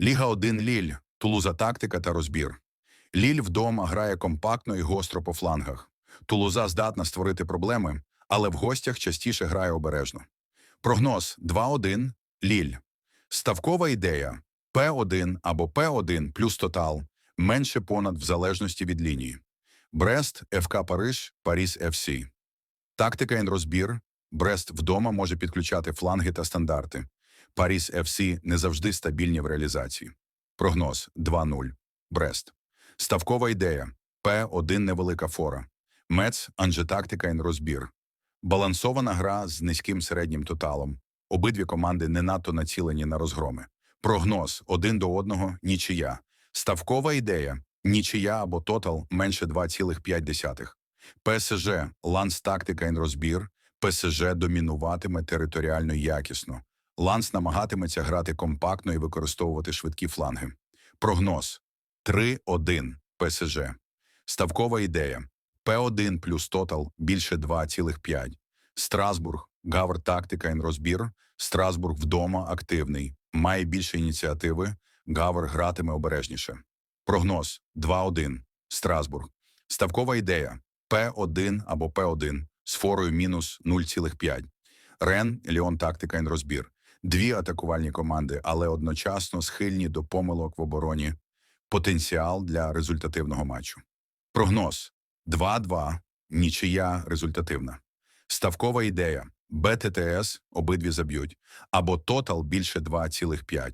Ліга 1 Ліль, Тулуза тактика та розбір. Ліль вдома грає компактно і гостро по флангах. Тулуза здатна створити проблеми, але в гостях частіше грає обережно. Прогноз 2-1 Ліль. Ставкова ідея П1 або П1 плюс тотал менше понад в залежності від лінії. Брест, ФК Париж, Паріс ФС. Тактика розбір. Брест вдома може підключати фланги та стандарти. Паріс ФС не завжди стабільні в реалізації. Прогноз 2-0. Брест. Ставкова ідея. П1 невелика фора. Мец, анжетактика і розбір. Балансована гра з низьким середнім тоталом. Обидві команди не надто націлені на розгроми. Прогноз один до одного нічия. Ставкова ідея нічия або тотал менше 2,5. ПСЖ ланс тактика і розбір. ПСЖ домінуватиме територіально якісно. Ланс намагатиметься грати компактно і використовувати швидкі фланги. Прогноз 3-1 ПСЖ. Ставкова ідея. П1 плюс тотал більше 2,5. Страсбург, Гавр тактика і розбір. Страсбург вдома активний, має більше ініціативи. Гавр гратиме обережніше. Прогноз 2-1. Страсбург. Ставкова ідея. П1 або П1 з форою мінус 0,5. Рен, Ліон тактика і розбір. Дві атакувальні команди, але одночасно схильні до помилок в обороні. Потенціал для результативного матчу. Прогноз 2-2. Нічия результативна. Ставкова ідея. БТТС обидві заб'ють. Або тотал більше 2,5.